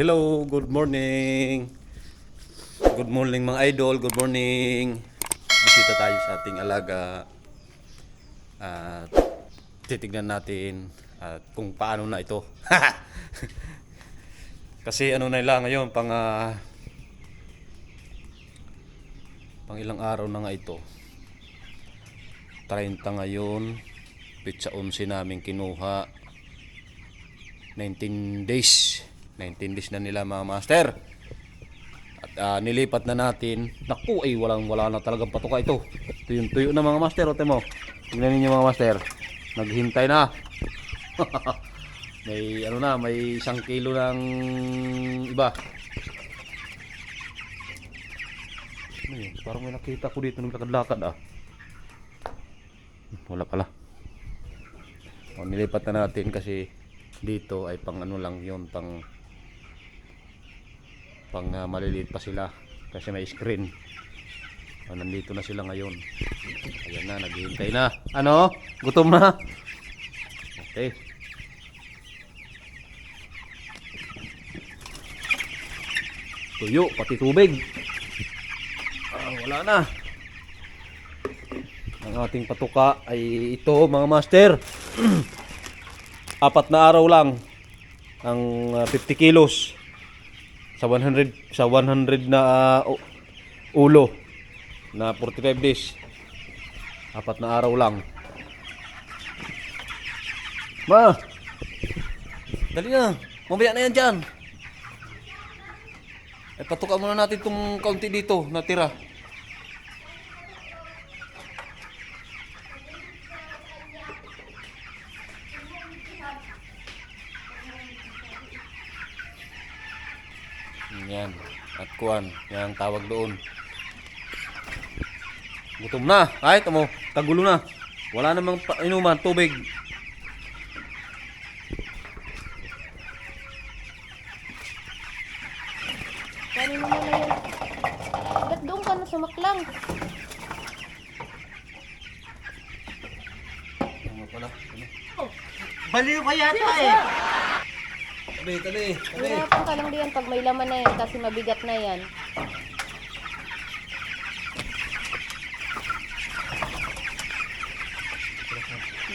Hello, good morning. Good morning mga idol, good morning. Bisita tayo sa ating alaga. At titignan natin at kung paano na ito. Kasi ano na lang ngayon, pang ah, pang ilang araw na nga ito. 30 ngayon, pizza 11 namin kinuha. 19 days. 19 days na nila mga master. At ah, nilipat na natin. Naku, ay walang wala na talagang patuka ito. Tuyong tuyo na mga master. O mo. Tingnan ninyo mga master. Naghintay na. may ano na, may isang kilo ng iba. Ano yun? Parang may nakita ko dito naglakad-lakad ah. Wala pala. O, nilipat na natin kasi dito ay pang ano lang yon pang pang ah, maliliit pa sila kasi may screen. O, nandito na sila ngayon. Ayan na naghihintay na. Ano? Gutom na? Okay. Tuyo pati tubig. Ah, wala na. Ang ating patuka ay ito mga master. Apat na araw lang ang ah, 50 kilos sa 100 sa 100 na ah, u- ulo na 45 days. Apat na araw lang. Ma! Dali na. Mamaya na yan dyan. Ay patuka muna natin itong kaunti dito natira Yan. At kuan. Yan ang tawag doon. Gutom na. Ay, tamo. Tagulo na. Wala namang pa- inuman. Tubig. Kanin mo na yun. Ba't doon ka na sumaklang? Ano pala? Baliw ka yata eh. Tabi, tabi. Tabi. Hirapan ka lang diyan pag may laman na yan kasi mabigat na yan.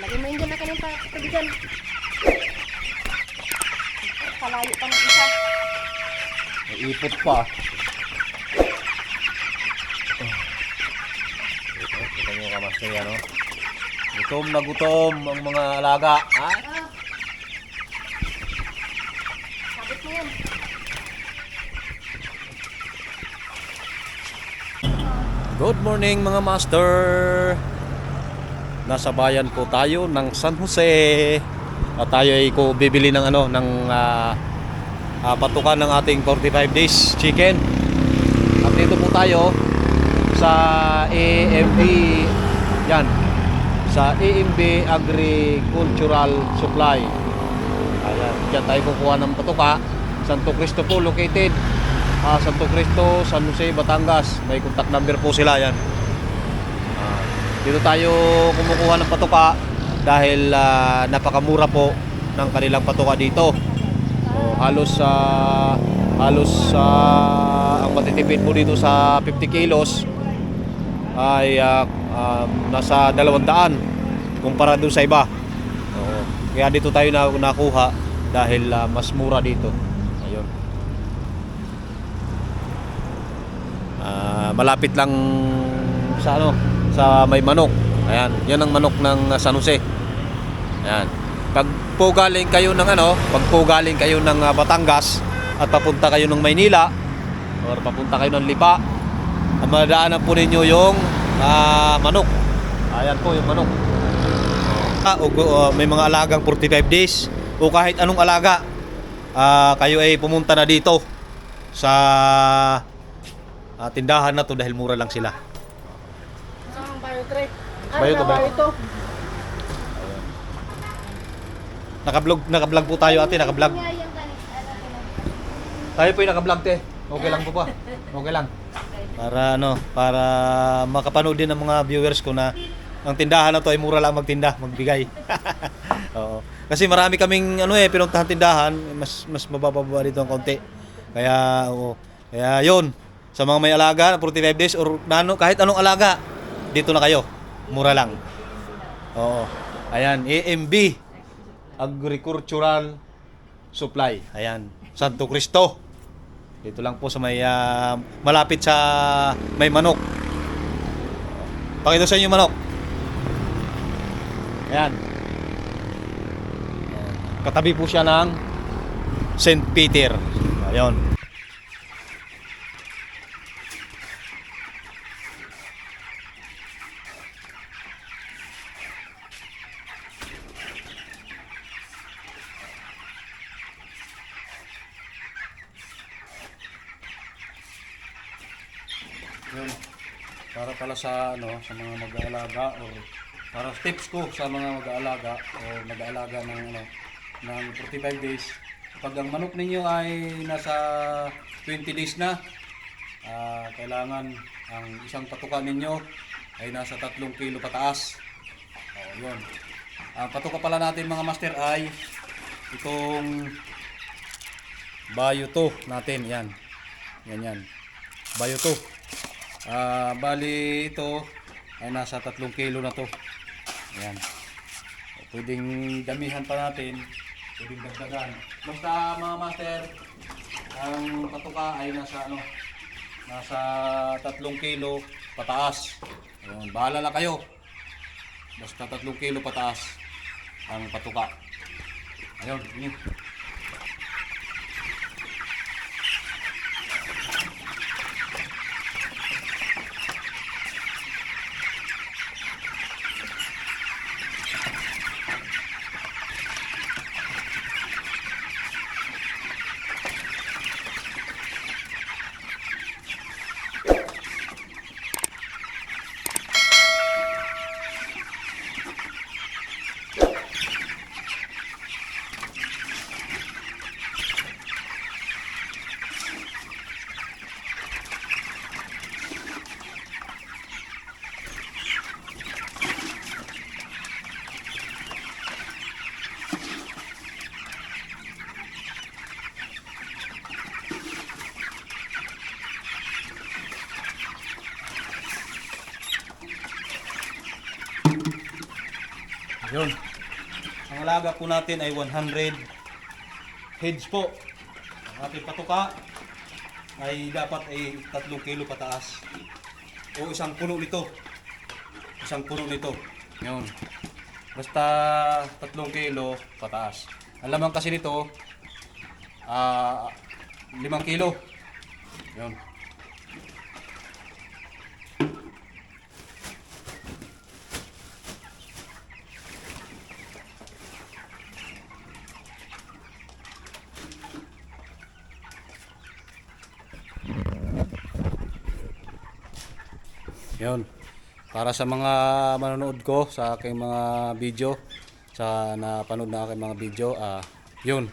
Lagi mo yun dyan na kanin pa pabigan. Kalayo pa ng isa. May ipot pa. Ito, kita nyo kamaster yan, no? Gutom na gutom ang mga alaga. Ha? Sabit mo yan. Good morning mga master. Nasa bayan po tayo ng San Jose. At tayo ay ko bibili ng ano ng ah, ah, patukan ng ating 45 days chicken. At dito po tayo sa AMB yan sa AMB Agricultural Supply. Ayan, diyan tayo kukuha ng patuka. Santo Cristo po located Ah, Santo Cristo, San Jose, Batangas. May contact number po sila yan. Ah, dito tayo kumukuha ng patuka dahil ah, napakamura po ng kanilang patuka dito. So, halos sa halos sa ang matitipid po dito sa 50 kilos ay ah, ah, nasa 200 kumpara doon sa iba. Oo. Kaya dito tayo na nakuha dahil ah, mas mura dito. Ayun. Ah, malapit lang sa ano sa may manok. Ayan, 'yan ang manok ng ah, San Jose. Ayan. Pag po galing kayo ng ano, pag po galing kayo ng ah, Batangas at papunta kayo ng Maynila or papunta kayo ng Lipa, ang madaanan po ninyo yung ah, manok. Ayan po yung manok. Ah, o, o, may mga alagang 45 days o kahit anong alaga, ah, kayo ay pumunta na dito sa ah, tindahan na to dahil mura lang sila. Saan bayo trade? Bayo to, bayo. ito. Nakablog, nakablog po tayo ate, nakablog. Tayo po yung nakablog te. Okay lang po pa. Okay lang. Para ano, para makapanood din ng mga viewers ko na ang tindahan na to ay mura lang magtinda, magbigay. Oo. Kasi marami kaming ano eh pinuntahan tindahan, mas mas mabababa dito ang konti. Kaya oo. Kaya 'yon. Sa mga may alaga, 45 days or nano, kahit anong alaga, dito na kayo. Mura lang. Oo. Ayan, AMB Agricultural Supply. Ayan, Santo Cristo. Dito lang po sa may ah, malapit sa may manok. Pakita sa inyo manok. Ayan. Katabi po siya ng St. Peter. Ayun. Yun. Para pala sa ano, sa mga mag-aalaga or para tips ko sa mga mag-aalaga o mag-aalaga ng ano ng 45 days. Pag ang manok ninyo ay nasa 20 days na, ah, kailangan ang isang patuka ninyo ay nasa 3 kilo pataas. O, yun. Ang patuka pala natin mga master ay itong Bayo to natin, yan. Yan yan. Bayo to. Ah, bali ito ay nasa 3 kilo na to. Ayan. Pwedeng damihan pa natin. Pwedeng dagdagan. Basta mga master, ang patuka ay nasa ano, nasa 3 kilo pataas. Ayun, bahala na kayo. Basta 3 kilo pataas ang patuka. Ayun, yun. Yun. Ang alaga po natin ay 100 heads po. Ang ating patuka ay dapat ay 3 kilo pataas. O isang puno nito. Isang puno nito. Yun. Basta 3 kilo pataas. Ang laman kasi nito, ah 5 kilo. Yun. Yun. Para sa mga manonood ko sa aking mga video, sa napanood na aking mga video, ah, yun.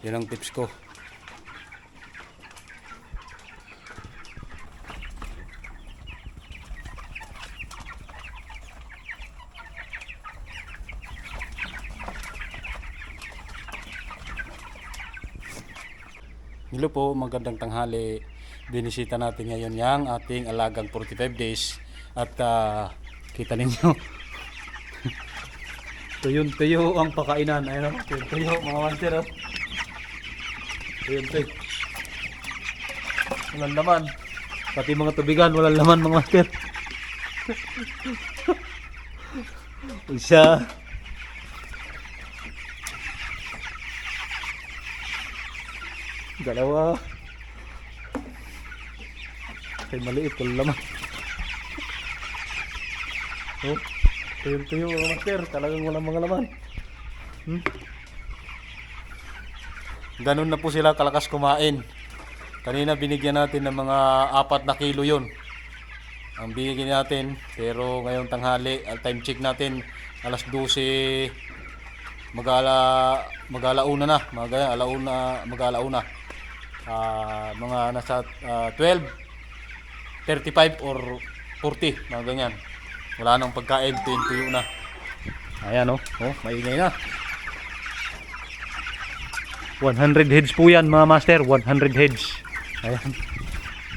Yun ang tips ko. Hello po, magandang tanghali. Binisita natin ngayon yang ating alagang 45 days. At ah, kita ninyo. Tuyong tuyo ang pakainan. Ayun o tuyong tuyo mga master o tuyong tuyo. Walang laman. Pati mga tubigan walang laman mga master isa dalawa ay maliit walang laman. Oh tuyo tuyo mga master. Talagang walang mga laman. Hmm? ganun na po sila kalakas kumain. Kanina binigyan natin ng mga apat na kilo yon ang binigyan natin pero ngayong tanghali al time check natin alas 12 magala magalauna na. Mga alauna magalauna. Ah, mga nasa ah, 12 35 or 40 mga ganyan Wala nang pagkain, tuyo na. Ayan oh, oh, maingay na. 100 heads po yan mga master, 100 heads. Ayan.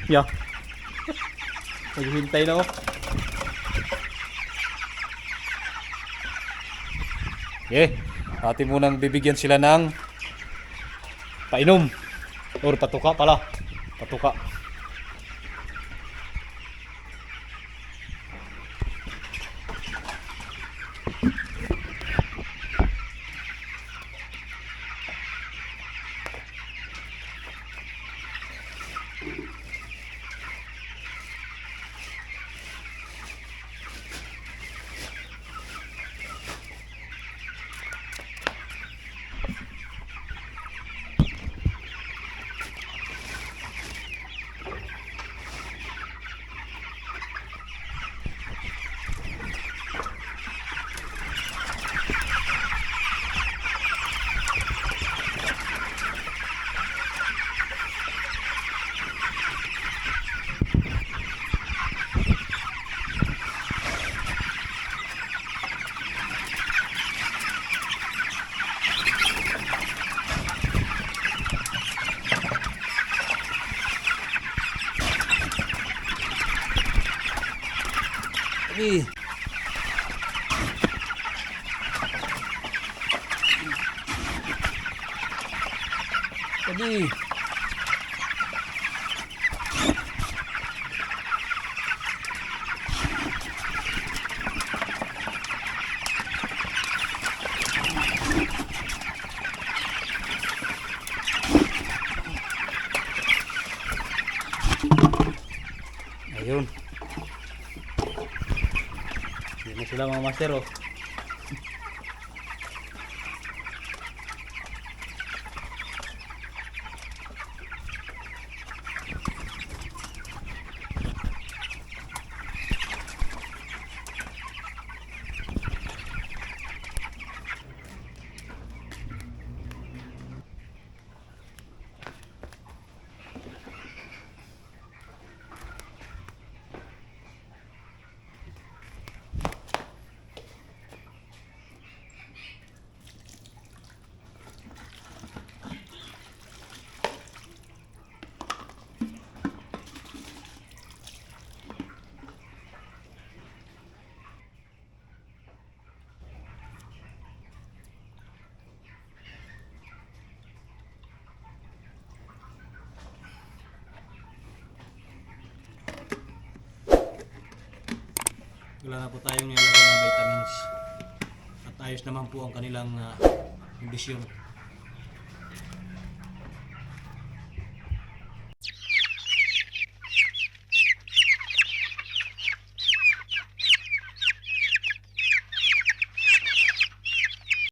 Yeah. Naghihintay na oh. Okay. Atin munang bibigyan sila ng painom. Or patuka pala. Patuka. Tadi. Ayun. Yan na sila mga master oh. Wala na po tayong nilalagay na vitamins. At ayos naman po ang kanilang uh, kondisyon.